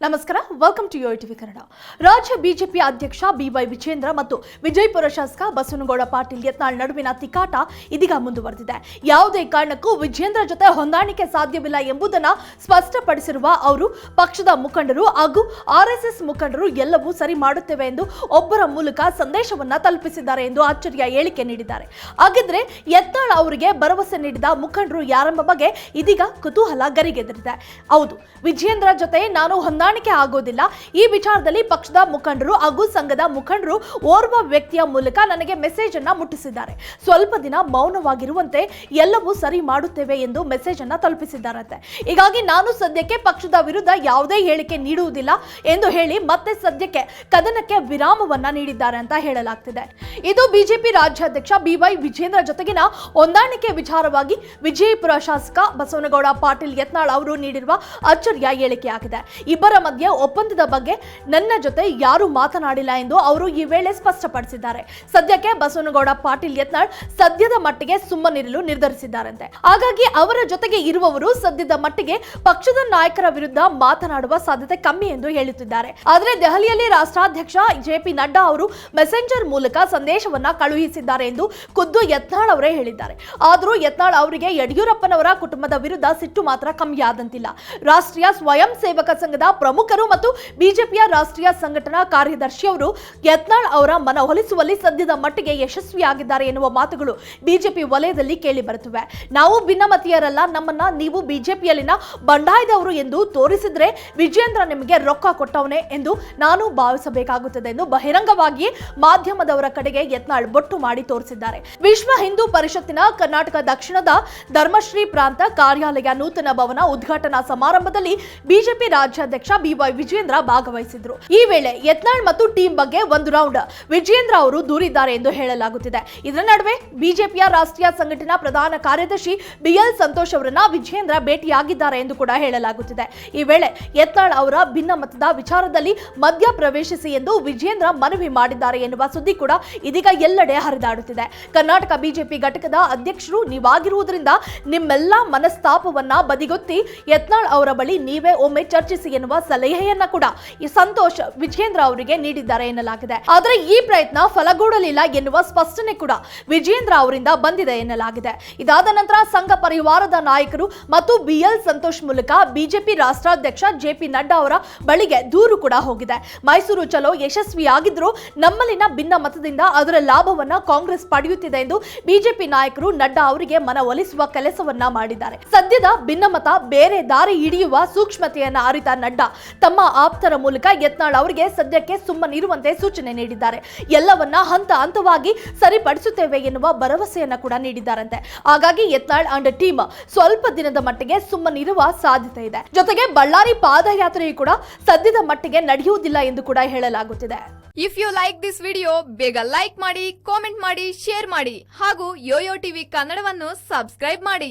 ನಮಸ್ಕಾರ welcome to Yo TV Kannada. ರಾಜ್ಯ BJP ಅಧ್ಯಕ್ಷ ಬಿವೈ ವಿಜೇಂದ್ರ ಮತ್ತು ವಿಜಯಪುರ ಶಾಸಕ ಬಸವನಗೌಡ ಪಾಟೀಲ್ ಯತ್ನಾಳ್ ನಡುವಿನ ತಿಕಾಟ ಇದೀಗ ಮುಂದುವರೆದಿದೆ. ಯಾವುದೇ ಕಾರಣಕ್ಕೂ ವಿಜೇಂದ್ರ ಜೊತೆ ಹೊಂದಾಣಿಕೆ ಸಾಧ್ಯವಿಲ್ಲ ಎಂಬುದನ್ನು ಸ್ಪಷ್ಟಪಡಿಸಿರುವ ಅವರು, ಪಕ್ಷದ ಮುಖಂಡರು ಹಾಗೂ ಆರ್ಎಸ್ಎಸ್ ಮುಖಂಡರು ಎಲ್ಲವೂ ಸರಿ ಮಾಡುತ್ತೇವೆ ಎಂದು ಒಬ್ಬರ ಮೂಲಕ ಸಂದೇಶವನ್ನ ತಲುಪಿಸಿದ್ದಾರೆ ಎಂದು ಆಶ್ಚರ್ಯ ಹೇಳಿಕೆ ನೀಡಿದ್ದಾರೆ. ಹಾಗಿದ್ರೆ, ಯತ್ನಾಳ್ ಅವರಿಗೆ ಭರವಸೆ ನೀಡಿದ ಮುಖಂಡರು ಯಾರೆಂಬ ಬಗ್ಗೆ ಇದೀಗ ಕುತೂಹಲ ಗರಿಗೆದರಿದೆ. ಹೌದು ವಿಜೇಂದ್ರ ಜೊತೆ ನಾನು ಹೊಂದಾಣಿಕೆ ಆಗೋದಿಲ್ಲ. ಈ ವಿಚಾರದಲ್ಲಿ ಪಕ್ಷದ ಮುಖಂಡರು ಹಾಗೂ ಸಂಘದ ಮುಖಂಡರು ಓರ್ವ ವ್ಯಕ್ತಿಯ ಮೂಲಕ ನನಗೆ ಮೆಸೇಜ್ ಅನ್ನ ಮುಟ್ಟಿಸಿದ್ದಾರೆ. ಸ್ವಲ್ಪ ದಿನ ಮೌನವಾಗಿರುವಂತೆ ಎಲ್ಲವೂ ಸರಿ ಮಾಡುತ್ತೇವೆ ಎಂದು ಮೆಸೇಜ್ ಅನ್ನ ತಲುಪಿಸಿದ್ದಾರಂತೆ. ಹೀಗಾಗಿ ನಾನು ಸದ್ಯಕ್ಕೆ ಪಕ್ಷದ ವಿರುದ್ಧ ಯಾವುದೇ ಹೇಳಿಕೆ ನೀಡುವುದಿಲ್ಲ ಎಂದು ಹೇಳಿ ಮತ್ತೆ ಸದ್ಯಕ್ಕೆ ಕದನಕ್ಕೆ ವಿರಾಮವನ್ನ ನೀಡಿದ್ದಾರೆ ಅಂತ ಹೇಳಲಾಗ್ತಿದೆ. ಇದು ಬಿಜೆಪಿ ರಾಜ್ಯಾಧ್ಯಕ್ಷ ಬಿವೈ ವಿಜೇಂದ್ರ ಜೊತೆಗಿನ ಹೊಂದಾಣಿಕೆ ವಿಚಾರವಾಗಿ ವಿಜಯಪುರ ಶಾಸಕ ಬಸವನಗೌಡ ಪಾಟೀಲ್ ಯತ್ನಾಳ್ ಅವರು ನೀಡಿರುವ ಅಚ್ಚರಿಯ ಹೇಳಿಕೆಯಾಗಿದೆ. ಇಬ್ಬರ ಮಧ್ಯೆ ಒಪ್ಪಂದದ ಬಗ್ಗೆ ನನ್ನ ಜೊತೆ ಯಾರು ಮಾತನಾಡಿಲ್ಲ ಎಂದು ಅವರು ಈ ವೇಳೆ ಸ್ಪಷ್ಟಪಡಿಸಿದ್ದಾರೆ. ಸದ್ಯಕ್ಕೆ ಬಸವನಗೌಡ ಪಾಟೀಲ್ ಯತ್ನಾಳ್ ಸದ್ಯದ ಮಟ್ಟಿಗೆ ಸುಮ್ಮನಿರಲು ನಿರ್ಧರಿಸಿದ್ದಾರಂತೆ. ಹಾಗಾಗಿ ಅವರ ಜೊತೆಗೆ ಇರುವವರು ಸದ್ಯದ ಮಟ್ಟಿಗೆ ಪಕ್ಷದ ನಾಯಕರ ವಿರುದ್ಧ ಮಾತನಾಡುವ ಸಾಧ್ಯತೆ ಕಮ್ಮಿ ಎಂದು ಹೇಳುತ್ತಿದ್ದಾರೆ. ಆದರೆ ದೆಹಲಿಯಲ್ಲಿ ರಾಷ್ಟ್ರಾಧ್ಯಕ್ಷ ಜೆಪಿ ನಡ್ಡಾ ಅವರು ಮೆಸೆಂಜರ್ ಮೂಲಕ ಸಂದೇಶವನ್ನ ಕಳುಹಿಸಿದ್ದಾರೆ ಎಂದು ಖುದ್ದು ಯತ್ನಾಳ್ ಅವರೇ ಹೇಳಿದ್ದಾರೆ. ಆದರೂ ಯತ್ನಾಳ್ ಅವರಿಗೆ ಯಡಿಯೂರಪ್ಪನವರ ಕುಟುಂಬದ ವಿರುದ್ಧ ಸಿಟ್ಟು ಮಾತ್ರ ಕಮ್ಮಿಯಾದಂತಿಲ್ಲ. ರಾಷ್ಟ್ರೀಯ ಸ್ವಯಂ ಸೇವಕ ಸಂಘದ ಪ್ರಮುಖರು ಮತ್ತು ಬಿಜೆಪಿಯ ರಾಷ್ಟ್ರೀಯ ಸಂಘಟನಾ ಕಾರ್ಯದರ್ಶಿಯವರು ಯತ್ನಾಳ್ ಅವರ ಮನವೊಲಿಸುವಲ್ಲಿ ಸದ್ಯದ ಮಟ್ಟಿಗೆ ಯಶಸ್ವಿಯಾಗಿದ್ದಾರೆ ಎನ್ನುವ ಮಾತುಗಳು ಬಿಜೆಪಿ ವಲಯದಲ್ಲಿ ಕೇಳಿ ಬರುತ್ತಿವೆ. ನಾವು ಭಿನ್ನಮತೀಯರಲ್ಲ, ನಮ್ಮನ್ನ ನೀವು ಬಿಜೆಪಿಯಲ್ಲಿನ ಬಂಡಾಯದವರು ಎಂದು ತೋರಿಸಿದ್ರೆ ವಿಜೇಂದ್ರ ನಿಮಗೆ ರೊಕ್ಕ ಕೊಟ್ಟವನೇ ಎಂದು ನಾನು ಭಾವಿಸಬೇಕಾಗುತ್ತದೆ ಎಂದು ಬಹಿರಂಗವಾಗಿ ಮಾಧ್ಯಮದವರ ಕಡೆಗೆ ಯತ್ನಾಳ್ ಬೊಟ್ಟು ಮಾಡಿ ತೋರಿಸಿದ್ದಾರೆ. ವಿಶ್ವ ಹಿಂದೂ ಪರಿಷತ್ತಿನ ಕರ್ನಾಟಕ ದಕ್ಷಿಣದ ಧರ್ಮಶ್ರೀ ಪ್ರಾಂತ ಕಾರ್ಯಾಲಯ ನೂತನ ಭವನ ಉದ್ಘಾಟನಾ ಸಮಾರಂಭದಲ್ಲಿ ಬಿಜೆಪಿ ರಾಜ್ಯಾಧ್ಯಕ್ಷ ಬಿವೈ ವಿಜೇಂದ್ರ ಭಾಗವಹಿಸಿದ್ರು. ಈ ವೇಳೆ ಯತ್ನಾಳ್ ಮತ್ತು ಟೀಮ್ ಬಗ್ಗೆ ಒಂದು ರೌಂಡ್ ವಿಜೇಂದ್ರ ಅವರು ದೂರಿದ್ದಾರೆ ಎಂದು ಹೇಳಲಾಗುತ್ತಿದೆ. ಇದರ ನಡುವೆ ಬಿಜೆಪಿಯ ರಾಷ್ಟ್ರೀಯ ಸಂಘಟನಾ ಪ್ರಧಾನ ಕಾರ್ಯದರ್ಶಿ ಬಿಎಲ್ ಸಂತೋಷ್ ಅವರನ್ನ ವಿಜೇಂದ್ರ ಭೇಟಿಯಾಗಿದ್ದಾರೆ ಎಂದು ಕೂಡ ಹೇಳಲಾಗುತ್ತಿದೆ. ಈ ವೇಳೆ ಯತ್ನಾಳ್ ಅವರ ಭಿನ್ನ ಮತದ ವಿಚಾರದಲ್ಲಿ ಮಧ್ಯ ಪ್ರವೇಶಿಸಿ ಎಂದು ವಿಜೇಂದ್ರ ಮನವಿ ಮಾಡಿದ್ದಾರೆ ಎನ್ನುವ ಸುದ್ದಿ ಕೂಡ ಇದೀಗ ಎಲ್ಲೆಡೆ ಹರಿದಾಡುತ್ತಿದೆ. ಕರ್ನಾಟಕ ಬಿಜೆಪಿ ಘಟಕದ ಅಧ್ಯಕ್ಷರು ನೀವಾಗಿರುವುದರಿಂದ ನಿಮ್ಮೆಲ್ಲಾ ಮನಸ್ತಾಪವನ್ನ ಬದಿಗೊತ್ತಿ ಯತ್ನಾಳ್ ಅವರ ಬಳಿ ನೀವೇ ಒಮ್ಮೆ ಚರ್ಚಿಸಿ ಎನ್ನುವ ಸಲಹೆಯನ್ನ ಕೂಡ ಈ ಸಂತೋಷ್ ವಿಜೇಂದ್ರ ಅವರಿಗೆ ನೀಡಿದ್ದಾರೆ ಎನ್ನಲಾಗಿದೆ. ಆದರೆ ಈ ಪ್ರಯತ್ನ ಫಲಗೂಡಲಿಲ್ಲ ಎನ್ನುವ ಸ್ಪಷ್ಟನೆ ಕೂಡ ವಿಜೇಂದ್ರ ಅವರಿಂದ ಬಂದಿದೆ ಎನ್ನಲಾಗಿದೆ. ಇದಾದ ನಂತರ ಸಂಘ ಪರಿವಾರದ ನಾಯಕರು ಮತ್ತು ಬಿಎಲ್ ಸಂತೋಷ್ ಮೂಲಕ ಬಿಜೆಪಿ ರಾಷ್ಟ್ರಾಧ್ಯಕ್ಷ ಜೆಪಿ ನಡ್ಡಾ ಅವರ ಬಳಿಗೆ ದೂರು ಕೂಡ ಹೋಗಿದೆ. ಮೈಸೂರು ಚಲೋ ಯಶಸ್ವಿಯಾಗಿದ್ರೂ ನಮ್ಮಲ್ಲಿನ ಭಿನ್ನ ಮತದಿಂದ ಅದರ ಲಾಭವನ್ನ ಕಾಂಗ್ರೆಸ್ ಪಡೆಯುತ್ತಿದೆ ಎಂದು ಬಿಜೆಪಿ ನಾಯಕರು ನಡ್ಡಾ ಅವರಿಗೆ ಮನವೊಲಿಸುವ ಕೆಲಸವನ್ನ ಮಾಡಿದ್ದಾರೆ. ಸದ್ಯದ ಭಿನ್ನಮತ ಬೇರೆ ದಾರಿ ಹಿಡಿಯುವ ಸೂಕ್ಷ್ಮತೆಯನ್ನ ಅರಿತ ನಡ್ಡಾ ತಮ್ಮ ಆಪ್ತರ ಮೂಲಕ ಯತ್ನಾಳ್ ಅವರಿಗೆ ಸದ್ಯಕ್ಕೆ ಸುಮ್ಮನಿರುವಂತೆ ಸೂಚನೆ ನೀಡಿದ್ದಾರೆ. ಎಲ್ಲವನ್ನ ಹಂತ ಹಂತವಾಗಿ ಸರಿಪಡಿಸುತ್ತೇವೆ ಎನ್ನುವ ಭರವಸೆಯನ್ನ ಕೂಡ ನೀಡಿದ್ದಾರಂತೆ. ಹಾಗಾಗಿ ಯತ್ನಾಳ್ ಅಂಡ್ ಟೀಮ್ ಸ್ವಲ್ಪ ದಿನದ ಮಟ್ಟಿಗೆ ಸುಮ್ಮನಿರುವ ಸಾಧ್ಯತೆ ಇದೆ. ಜೊತೆಗೆ ಬಳ್ಳಾರಿ ಪಾದಯಾತ್ರೆಯು ಕೂಡ ಸದ್ಯದ ಮಟ್ಟಿಗೆ ನಡೆಯುವುದಿಲ್ಲ ಎಂದು ಕೂಡ ಹೇಳಲಾಗುತ್ತಿದೆ. If you like this video ಬೇಗ ಲೈಕ್ ಮಾಡಿ ಕಾಮೆಂಟ್ ಮಾಡಿ ಶೇರ್ ಮಾಡಿ ಹಾಗೂ ಯೋಯೋ ಟಿವಿ ಕನ್ನಡವನ್ನು ಸಬ್ಸ್ಕ್ರೈಬ್ ಮಾಡಿ.